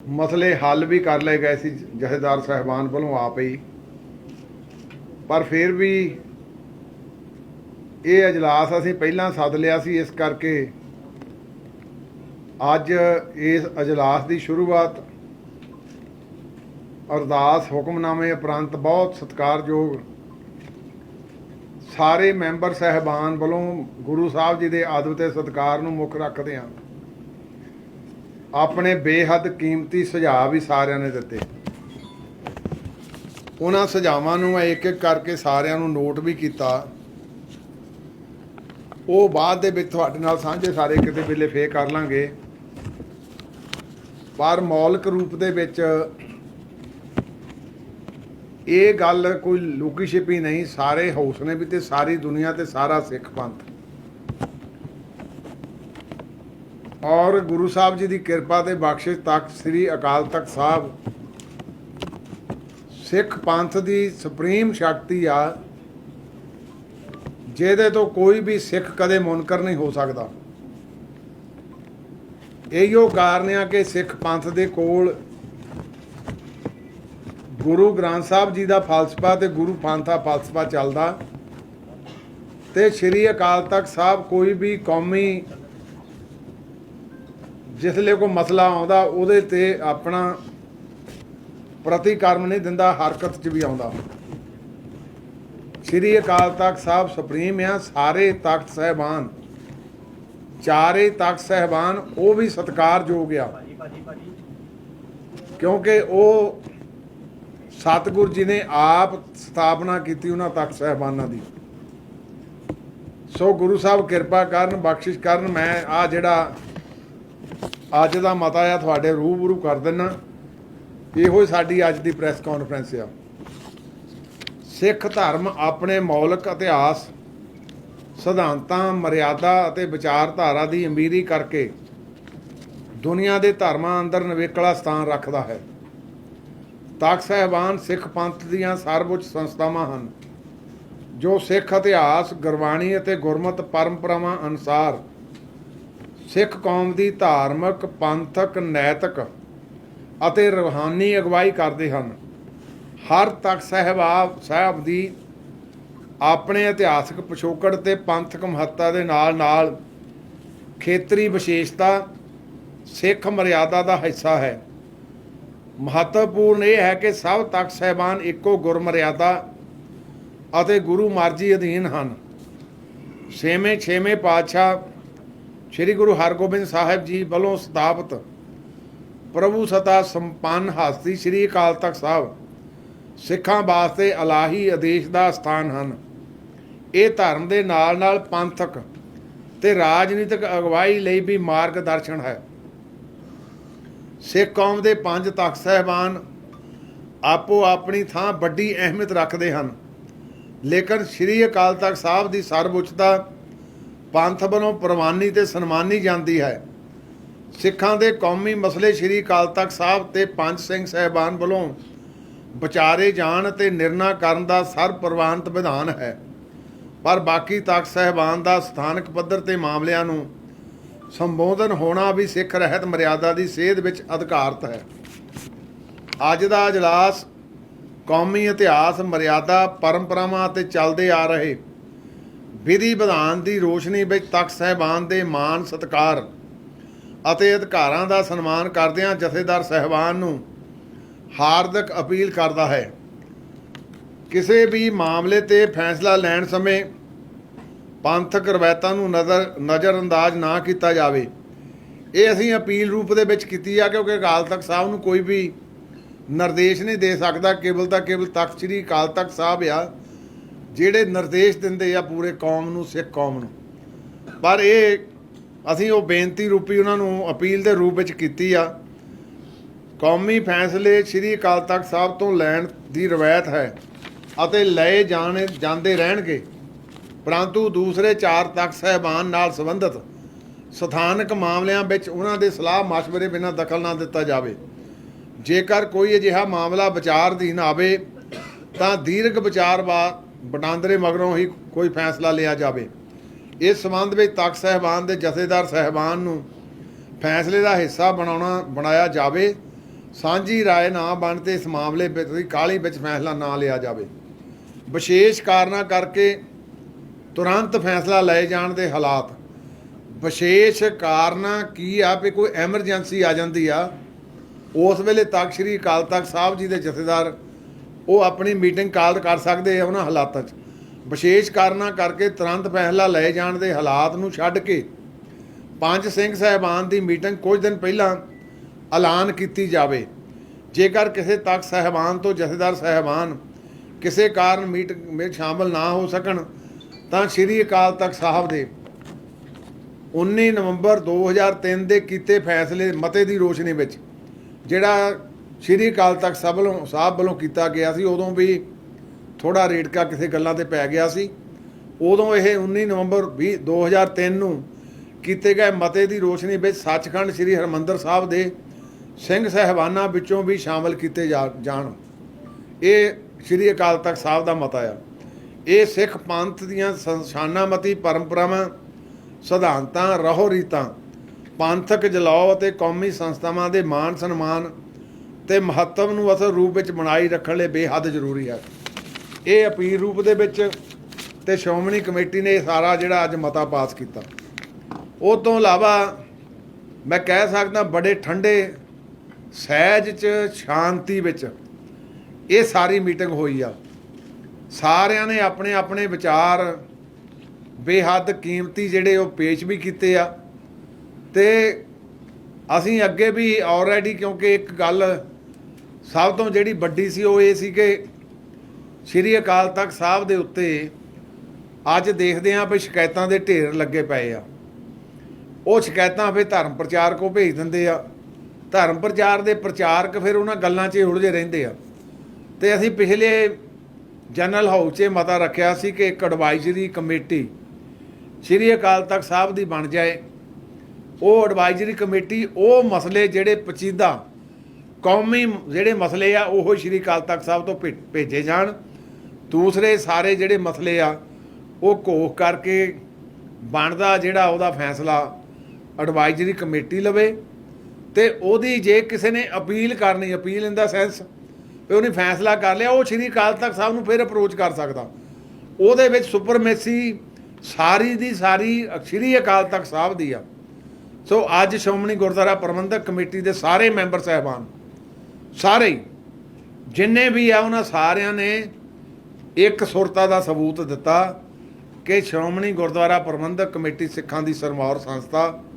ਮਸਲੇ ਹੱਲ ਵੀ ਕਰ ਲਏ ਗਏ ਸੀ ਜਥੇਦਾਰ ਸਾਹਿਬਾਨ ਵੱਲੋਂ ਆਪ ਹੀ। ਪਰ ਫਿਰ ਵੀ ਇਹ ਅਜਲਾਸ ਅਸੀਂ ਪਹਿਲਾਂ ਸੱਦ ਲਿਆ ਸੀ, ਇਸ ਕਰਕੇ ਅੱਜ ਇਸ ਅਜਲਾਸ ਦੀ ਸ਼ੁਰੂਆਤ ਅਰਦਾਸ ਹੁਕਮਨਾਮੇ ਉਪਰੰਤ ਬਹੁਤ ਸਤਿਕਾਰਯੋਗ ਸਾਰੇ ਮੈਂਬਰ ਸਹਿਬਾਨ ਵੱਲੋਂ ਗੁਰੂ ਸਾਹਿਬ ਜੀ ਦੇ ਆਦਰ ਤੇ ਸਤਿਕਾਰ ਨੂੰ ਮੁੱਖ ਰੱਖਦੇ ਹਾਂ। ਆਪਣੇ ਬੇਹੱਦ ਕੀਮਤੀ ਸੁਝਾਅ ਵੀ ਸਾਰਿਆਂ ਨੇ ਦਿੱਤੇ। ਉਹਨਾਂ ਸੁਝਾਵਾਂ ਨੂੰ ਮੈਂ ਇੱਕ ਇੱਕ ਕਰਕੇ ਸਾਰਿਆਂ ਨੂੰ ਨੋਟ ਵੀ ਕੀਤਾ। ਉਹ ਬਾਅਦ ਦੇ ਵਿੱਚ ਤੁਹਾਡੇ ਨਾਲ ਸਾਂਝੇ ਸਾਰੇ ਕਿਤੇ ਵੇਲੇ ਫੇਰ ਕਰ ਲਾਂਗੇ। ਪਰ ਮੌਲਿਕ ਰੂਪ ਦੇ ਵਿੱਚ ਇਹ ਗੱਲ ਕੋਈ ਲੁਕੀ ਛਿਪੀ ਨਹੀਂ, ਸਾਰੇ ਹਾਊਸ ਨੇ ਵੀ ਤੇ ਸਾਰੀ ਦੁਨੀਆ ਤੇ ਸਾਰਾ ਸਿੱਖ ਪੰਥ। ਔਰ ਗੁਰੂ ਸਾਹਿਬ ਜੀ ਦੀ ਕਿਰਪਾ ਤੇ ਬਖਸ਼ਿਸ਼ ਤੱਕ, ਸ੍ਰੀ ਅਕਾਲ ਤਖਤ ਸਾਹਿਬ। ਸਿੱਖ ਪੰਥ ਦੀ ਸੁਪਰੀਮ ਸ਼ਕਤੀ ਆ, ਜਿਹਦੇ ਤੋਂ ਕੋਈ ਵੀ ਸਿੱਖ ਕਦੇ ਮੁਨਕਰ ਨਹੀਂ ਹੋ ਸਕਦਾ। ਇਹੀਓ ਕਾਰਨ ਆ ਕਿ ਸਿੱਖ ਪੰਥ ਦੇ ਕੋਲ ਗੁਰੂ ਗ੍ਰੰਥ ਸਾਹਿਬ ਜੀ ਦਾ ਫਲਸਫਾ ਤੇ ਗੁਰੂ ਪੰਥ ਦਾ ਫਲਸਫਾ ਚੱਲਦਾ ਤੇ ਸ੍ਰੀ ਅਕਾਲ ਤਖਤ ਸਾਹਿਬ ਕੋਈ ਵੀ ਕੌਮੀ ਜਿਸਲੇ ਕੋਈ ਮਸਲਾ ਆਉਂਦਾ, ਉਹਦੇ ਤੇ ਆਪਣਾ ਪ੍ਰਤੀਕਰਮ ਨਹੀਂ ਦਿੰਦਾ, ਹਰਕਤ 'ਚ ਵੀ ਆਉਂਦਾ। ਸ੍ਰੀ ਅਕਾਲ ਤਖਤ ਸਾਹਿਬ ਸੁਪਰੀਮ ਆ, ਸਾਰੇ ਤਖਤ ਸਹਿਬਾਨ। ਚਾਰੇ ਤਖਤ ਸਹਿਬਾਨ, ਉਹ ਵੀ ਸਤਿਕਾਰਯੋਗ ਆ। ਕਿਉਂਕਿ ਉਹ ਸਤਿਗੁਰ ਜੀ ਨੇ ਆਪ ਸਥਾਪਨਾ ਕੀਤੀ ਉਹਨਾਂ ਤਖਤ ਸਹਿਬਾਨਾਂ ਦੀ। ਸੋ ਗੁਰੂ ਸਾਹਿਬ ਕਿਰਪਾ ਕਰਨ, ਬਖਸ਼ਿਸ਼ ਕਰਨ, ਮੈਂ ਆ ਜਿਹੜਾ ਅੱਜ ਦਾ ਮਤਾ ਆ, ਤੁਹਾਡੇ ਰੂਬਰੂ ਕਰ ਦਿੰਨਾ। ਇਹੋ ਹੀ ਸਾਡੀ ਅੱਜ ਦੀ ਪ੍ਰੈਸ ਕਾਨਫਰੰਸ ਆ। ਸਿੱਖ ਧਰਮ ਆਪਣੇ ਮੌਲਿਕ ਇਤਿਹਾਸ, ਸਿਧਾਂਤਾਂ, ਮਰਿਆਦਾ ਅਤੇ ਵਿਚਾਰਧਾਰਾ ਦੀ ਅਮੀਰੀ ਕਰਕੇ ਦੁਨੀਆ ਦੇ ਧਰਮਾਂ ਅੰਦਰ ਨਵੇਕਲਾ ਸਥਾਨ ਰੱਖਦਾ ਹੈ। ਤਖਤ ਸਾਹਿਬਾਨ ਸਿੱਖ ਪੰਥ ਦੀਆਂ ਸਰਵਉੱਚ ਸੰਸਥਾਵਾਂ ਹਨ, ਜੋ ਸਿੱਖ ਇਤਿਹਾਸ, ਗੁਰਬਾਣੀ ਅਤੇ ਗੁਰਮਤ ਪਰੰਪਰਾਵਾਂ ਅਨੁਸਾਰ ਸਿੱਖ ਕੌਮ ਦੀ ਧਾਰਮਿਕ, ਪੰਥਕ, ਨੈਤਿਕ ਅਤੇ ਰੂਹਾਨੀ ਅਗਵਾਈ ਕਰਦੇ ਹਨ। ਹਰ ਤਖਤ ਸਾਹਿਬਾ ਸਾਹਿਬ ਦੀ ਆਪਣੇ ਇਤਿਹਾਸਕ ਪਿਛੋਕੜ ਤੇ ਪੰਥਕ ਮਹੱਤਤਾ ਦੇ ਨਾਲ ਨਾਲ ਖੇਤਰੀ ਵਿਸ਼ੇਸ਼ਤਾ ਸਿੱਖ ਮਰਿਆਦਾ ਦਾ ਹਿੱਸਾ ਹੈ। ਮਹੱਤਵਪੂਰਨ ਇਹ ਹੈ ਕਿ ਸਭ ਤਖਤ ਸਹਿਬਾਨ ਇੱਕੋ ਗੁਰਮਰਿਆਦਾ ਅਤੇ ਗੁਰੂ ਮਰਜ਼ੀ ਅਧੀਨ ਹਨ। ਛੇਵੇਂ ਛੇਵੇਂ ਪਾਤਸ਼ਾਹ ਸ੍ਰੀ ਗੁਰੂ ਹਰਗੋਬਿੰਦ ਸਾਹਿਬ ਜੀ ਵੱਲੋਂ ਸਥਾਪਿਤ ਪ੍ਰਭੂ ਸਤਾ ਸੰਪੰਨ ਹਸਤੀ ਸ੍ਰੀ ਅਕਾਲ ਤਖਤ ਸਾਹਿਬ ਸਿੱਖਾਂ ਵਾਸਤੇ ਅਲਾਹੀ ਆਦੇਸ਼ ਦਾ ਸਥਾਨ ਹਨ। ਇਹ ਧਰਮ ਦੇ ਨਾਲ ਨਾਲ ਪੰਥਕ ਤੇ ਰਾਜਨੀਤਿਕ ਅਗਵਾਈ ਲਈ ਵੀ ਮਾਰਗਦਰਸ਼ਨ ਹੈ। ਸਿੱਖ ਕੌਮ ਦੇ ਪੰਜ ਤਖਤ ਸਹਿਬਾਨ ਆਪੋ ਆਪਣੀ ਥਾਂ ਵੱਡੀ ਅਹਿਮੀਅਤ ਰੱਖਦੇ ਹਨ। ਲੇਕਿਨ ਸ੍ਰੀ ਅਕਾਲ ਤਖਤ ਸਾਹਿਬ ਦੀ ਸਰਵਉੱਚਤਾ ਪੰਥ ਵੱਲੋਂ ਪ੍ਰਵਾਨੀ ਤੇ ਸਨਮਾਨੀ ਜਾਂਦੀ ਹੈ। ਸਿੱਖਾਂ ਦੇ ਕੌਮੀ ਮਸਲੇ ਸ੍ਰੀ ਅਕਾਲ ਤਖਤ ਸਾਹਿਬ ਤੇ ਪੰਜ ਸਿੰਘ ਸਹਿਬਾਨ ਵੱਲੋਂ ਵਿਚਾਰੇ ਜਾਣ ਤੇ ਨਿਰਣਾ ਕਰਨ ਦਾ ਸਰਪ੍ਰਵਾਨਿਤ ਵਿਧਾਨ ਹੈ। ਪਰ ਬਾਕੀ ਤਖਤ ਸਹਿਬਾਨ ਦਾ ਸਥਾਨਕ ਪੱਧਰ ਤੇ ਮਾਮਲਿਆਂ ਨੂੰ ਸੰਬੋਧਨ ਹੋਣਾ ਵੀ ਸਿੱਖ ਰਹਿਤ ਮਰਿਆਦਾ ਦੀ ਸੇਧ ਵਿੱਚ ਅਧਿਕਾਰਤ ਹੈ। ਅੱਜ ਦਾ ਅਜਲਾਸ ਕੌਮੀ ਇਤਿਹਾਸ, ਮਰਿਆਦਾ, ਪਰੰਪਰਾਵਾਂ ਅਤੇ ਚੱਲਦੇ ਆ ਰਹੇ ਵਿਧੀ ਵਿਧਾਨ ਦੀ ਰੋਸ਼ਨੀ ਵਿੱਚ ਤਖਤ ਸਹਿਬਾਨ ਦੇ ਮਾਨ ਸਤਕਾਰ ਅਤੇ ਅਧਿਕਾਰਾਂ ਦਾ ਸਨਮਾਨ ਕਰਦਿਆਂ ਜਥੇਦਾਰ ਸਹਿਬਾਨ ਨੂੰ ਹਾਰਦਿਕ ਅਪੀਲ ਕਰਦਾ ਹੈ। ਕਿਸੇ ਵੀ ਮਾਮਲੇ ਤੇ ਫੈਸਲਾ ਲੈਣ ਸਮੇਂ ਪੰਥਕ ਰਵਾਇਤਾਂ ਨੂੰ ਨਜ਼ਰ, ਨਜ਼ਰਅੰਦਾਜ਼ ਨਾ ਕੀਤਾ ਜਾਵੇ। ਇਹ ਅਸੀਂ ਅਪੀਲ ਰੂਪ ਦੇ ਵਿੱਚ ਕੀਤੀ ਆ ਕਿਉਂਕਿ ਅਕਾਲ ਤਖਤ ਸਾਹਿਬ ਨੂੰ ਕੋਈ ਵੀ ਨਿਰਦੇਸ਼ ਨਹੀਂ ਦੇ ਸਕਦਾ। ਕੇਵਲ ਤਾਂ ਕੇਵਲ ਤਖਤ ਸ੍ਰੀ ਅਕਾਲ ਤਖਤ ਸਾਹਿਬ ਆ। ਜਿਹੜੇ ਨਿਰਦੇਸ਼ ਦਿੰਦੇ ਆ ਪੂਰੇ ਕੌਮ ਨੂੰ, ਸਿੱਖ ਕੌਮ ਨੂੰ। ਪਰ ਇਹ ਅਸੀਂ ਉਹ ਬੇਨਤੀ ਰੂਪੀ ਉਹਨਾਂ ਨੂੰ ਅਪੀਲ ਦੇ ਰੂਪ ਵਿੱਚ ਕੀਤੀ ਆ। ਕੌਮੀ ਫੈਸਲੇ ਸ੍ਰੀ ਅਕਾਲ ਤਖਤ ਸਾਹਿਬ ਤੋਂ ਲੈਣ ਦੀ ਰਵਾਇਤ ਹੈ ਅਤੇ ਲਏ ਜਾਣੇ, ਜਾਂਦੇ ਰਹਿਣਗੇ। ਪਰੰਤੂ ਦੂਸਰੇ ਚਾਰ ਤਖਤ ਸਹਿਬਾਨ ਨਾਲ ਸੰਬੰਧਿਤ ਸਥਾਨਕ ਮਾਮਲਿਆਂ ਵਿੱਚ ਉਹਨਾਂ ਦੇ ਸਲਾਹ ਮਸ਼ਵਰੇ ਬਿਨਾਂ ਦਖਲ ਨਾ ਦਿੱਤਾ ਜਾਵੇ। ਜੇਕਰ ਕੋਈ ਅਜਿਹਾ ਮਾਮਲਾ ਵਿਚਾਰ ਅਧੀਨ ਆਵੇ, ਤਾਂ ਦੀਰਘ ਵਿਚਾਰ ਬਾਅਦ ਵਟਾਂਦਰੇ ਮਗਰੋਂ ਹੀ ਕੋਈ ਫੈਸਲਾ ਲਿਆ ਜਾਵੇ। ਇਸ ਸੰਬੰਧ ਵਿੱਚ ਤਖਤ ਸਹਿਬਾਨ ਦੇ ਜਥੇਦਾਰ ਸਹਿਬਾਨ ਨੂੰ ਫੈਸਲੇ ਦਾ ਹਿੱਸਾ ਬਣਾਉਣਾ, ਬਣਾਇਆ ਜਾਵੇ। ਸਾਂਝੀ ਰਾਏ ਨਾ ਬਣ ਤੇ ਇਸ ਮਾਮਲੇ ਵਿੱਚ ਵੀ ਕਾਹਲੀ ਵਿੱਚ ਫੈਸਲਾ ਨਾ ਲਿਆ ਜਾਵੇ। ਵਿਸ਼ੇਸ਼ ਕਾਰਨਾਂ ਕਰਕੇ ਤੁਰੰਤ ਫੈਸਲਾ ਲਏ ਜਾਣ ਦੇ ਹਾਲਾਤ। ਵਿਸ਼ੇਸ਼ ਕਾਰਨਾਂ ਕੀ ਆ? ਵੀ ਕੋਈ ਐਮਰਜੈਂਸੀ ਆ ਜਾਂਦੀ ਆ। ਉਸ ਵੇਲੇ ਤਖਤ ਸ੍ਰੀ ਅਕਾਲ ਤਖਤ ਸਾਹਿਬ ਜੀ ਦੇ ਜਥੇਦਾਰ ਉਹ ਆਪਣੀ ਮੀਟਿੰਗ ਕਾਲ ਕਰ ਸਕਦੇ ਆ ਉਹਨਾਂ ਹਾਲਾਤਾਂ 'ਚ। ਵਿਸ਼ੇਸ਼ ਕਾਰਨਾਂ ਕਰਕੇ ਤੁਰੰਤ ਫੈਸਲਾ ਲਏ ਜਾਣ ਦੇ ਹਾਲਾਤ ਨੂੰ ਛੱਡ ਕੇ ਪੰਜ ਸਿੰਘ ਸਾਹਿਬਾਨ ਦੀ ਮੀਟਿੰਗ ਕੁਝ ਦਿਨ ਪਹਿਲਾਂ ਐਲਾਨ ਕੀਤੀ ਜਾਵੇ। ਜੇਕਰ ਕਿਸੇ ਤਖਤ ਸਾਹਿਬਾਨ ਤੋਂ ਜਥੇਦਾਰ ਸਾਹਿਬਾਨ ਕਿਸੇ ਕਾਰਨ ਮੀਟਿੰਗ ਵਿੱਚ ਸ਼ਾਮਲ ਨਾ ਹੋ ਸਕਣ, ਤਾਂ ਸ੍ਰੀ ਅਕਾਲ ਤਖਤ ਸਾਹਿਬ ਦੇ 19 ਨਵੰਬਰ 2003 ਦੇ ਕੀਤੇ ਫੈਸਲੇ ਮਤੇ ਦੀ ਰੋਸ਼ਨੀ ਵਿੱਚ, ਜਿਹੜਾ ਸ੍ਰੀ ਅਕਾਲ ਤਖਤ ਸਾਹਿਬ ਵੱਲੋਂ ਸਾਹਿਬ ਵੱਲੋਂ ਕੀਤਾ ਗਿਆ ਸੀ। ਉਦੋਂ ਵੀ ਥੋੜਾ ਰੇੜਕਾ ਕਿਸੇ ਗੱਲਾਂ ਤੇ ਪੈ ਗਿਆ ਸੀ। ਉਦੋਂ ਇਹ 19 ਨਵੰਬਰ 20 2003 ਨੂੰ ਕੀਤੇ ਗਏ ਮਤੇ ਦੀ ਰੋਸ਼ਨੀ ਵਿੱਚ ਸੱਚਖੰਡ ਸ੍ਰੀ ਹਰਮੰਦਰ ਸਾਹਿਬ ਦੇ ਸਿੰਘ ਸਹਿਬਾਨਾਂ ਵਿੱਚੋਂ ਵੀ ਸ਼ਾਮਲ ਕੀਤੇ ਜਾ- ਜਾਣ। ਇਹ ਸ੍ਰੀ ਅਕਾਲ ਤਖਤ ਸਾਹਿਬ ਦਾ ਮਤਾ ਆ। ਇਹ ਸਿੱਖ ਪੰਥ ਦੀਆਂ ਸੰਸ਼ਾਨਾਮਤੀ ਪਰੰਪਰਾਵਾਂ, ਸਿਧਾਂਤਾਂ ਰਹੋ ਰੀਤਾਂ ਪੰਥਕ ਜਲਾਓ ਅਤੇ ਕੌਮੀ ਸੰਸਥਾਵਾਂ ਦੇ ਮਾਨ ਸਨਮਾਨ ਤੇ ਮਹੱਤਵ ਨੂੰ ਅਸਲ ਰੂਪ ਵਿੱਚ ਬਣਾਈ ਰੱਖਣ ਲਈ ਬੇਹੱਦ ਜ਼ਰੂਰੀ ਹੈ। ਇਹ ਅਪੀਲ ਰੂਪ ਦੇ ਵਿੱਚ ਤੇ ਸ਼੍ਰੋਮਣੀ ਕਮੇਟੀ ਨੇ ਇਹ ਸਾਰਾ ਜਿਹੜਾ ਅੱਜ ਮਤਾ ਪਾਸ ਕੀਤਾ। ਉਹ ਤੋਂ ਇਲਾਵਾ ਮੈਂ ਕਹਿ ਸਕਦਾ ਬੜੇ ਠੰਡੇ ਸਹਿਜ ਚ ਸ਼ਾਂਤੀ ਵਿੱਚ ਇਹ ਸਾਰੀ ਮੀਟਿੰਗ ਹੋਈ ਆ। ਸਾਰਿਆਂ ਨੇ ਆਪਣੇ ਆਪਣੇ ਵਿਚਾਰ ਬੇਹੱਦ ਕੀਮਤੀ ਜਿਹੜੇ ਉਹ ਪੇਸ਼ ਵੀ ਕੀਤੇ ਆ। ਤੇ ਅਸੀਂ ਅੱਗੇ ਵੀ ਆਲਰੇਡੀ ਕਿਉਂਕਿ ਇੱਕ ਗੱਲ ਸਭ ਤੋਂ ਜਿਹੜੀ ਵੱਡੀ ਸੀ ਉਹ ਇਹ ਸੀ ਕਿ ਸ੍ਰੀ ਅਕਾਲ ਤਖਤ ਸਾਹਿਬ ਦੇ ਉੱਤੇ ਅੱਜ ਦੇਖਦੇ ਆਂ ਵੀ ਸ਼ਿਕਾਇਤਾਂ ਦੇ ਢੇਰ ਲੱਗੇ ਪਏ ਆ। ਉਹ ਸ਼ਿਕਾਇਤਾਂ ਫਿਰ ਧਰਮ ਪ੍ਰਚਾਰਕ ਉਹ ਭੇਜ ਦਿੰਦੇ ਆ। ਧਰਮ ਪ੍ਰਚਾਰ ਦੇ ਪ੍ਰਚਾਰਕ ਫਿਰ ਉਹਨਾਂ ਗੱਲਾਂ 'ਚ ਹੀ ਉਲਝੇ ਰਹਿੰਦੇ ਆ। ਤੇ ਅਸੀਂ ਪਿਛਲੇ ਜਨਰਲ ਹਾਊਸ 'ਚ ਮਤਾ ਰੱਖਿਆ ਸੀ ਕਿ ਇੱਕ ਐਡਵਾਈਜ਼ਰੀ ਕਮੇਟੀ ਸ੍ਰੀ ਅਕਾਲ ਤਖਤ ਸਾਹਿਬ ਦੀ ਬਣ ਜਾਏ। ਉਹ ਐਡਵਾਈਜ਼ਰੀ ਕਮੇਟੀ ਉਹ ਮਸਲੇ ਜਿਹੜੇ ਪਚੀਦਾ ਕੌਮੀ ਜਿਹੜੇ ਮਸਲੇ ਆ, ਉਹ ਸ੍ਰੀ ਅਕਾਲ ਤਖਤ ਸਾਹਿਬ ਤੋਂ ਭੇ- ਭੇਜੇ ਜਾਣ। ਦੂਸਰੇ ਸਾਰੇ ਜਿਹੜੇ ਮਸਲੇ ਆ, ਉਹ ਘੋਖ ਕਰਕੇ ਬਣਦਾ ਜਿਹੜਾ ਉਹਦਾ ਫੈਸਲਾ ਐਡਵਾਈਜ਼ਰੀ ਕਮੇਟੀ ਲਵੇ ਤੇ ਉਹਦੀ ਜੇ ਕਿਸੇ ਨੇ ਅਪੀਲ ਕਰਨੀ, ਅਪੀਲ ਇਨ ਦਾ ਸੈਂਸ ਵੀ ਉਹਨੇ ਫੈਸਲਾ ਕਰ ਲਿਆ, ਉਹ ਸ੍ਰੀ ਅਕਾਲ ਤਖਤ ਸਾਹਿਬ ਨੂੰ ਫਿਰ ਅਪਰੋਚ ਕਰ ਸਕਦਾ। ਉਹਦੇ ਵਿੱਚ ਸੁਪਰਮੇਸੀ ਸਾਰੀ ਦੀ ਸਾਰੀ ਸ੍ਰੀ ਅਕਾਲ ਤਖਤ ਸਾਹਿਬ ਦੀ ਆ। ਸੋ ਅੱਜ ਸ਼੍ਰੋਮਣੀ ਗੁਰਦੁਆਰਾ ਪ੍ਰਬੰਧਕ ਕਮੇਟੀ ਦੇ ਸਾਰੇ ਮੈਂਬਰ ਸਾਹਿਬਾਨ ਸਾਰੇ ਹੀ, ਜਿੰਨੇ ਵੀ ਆ ਉਹਨਾਂ ਸਾਰਿਆਂ ਨੇ ਇੱਕ ਸੁਰਤਾ ਦਾ ਸਬੂਤ ਦਿੱਤਾ ਕਿ ਸ਼੍ਰੋਮਣੀ ਗੁਰਦੁਆਰਾ ਪ੍ਰਬੰਧਕ ਕਮੇਟੀ ਸਿੱਖਾਂ ਦੀ ਸਰਮੌਰ ਸੰਸਥਾ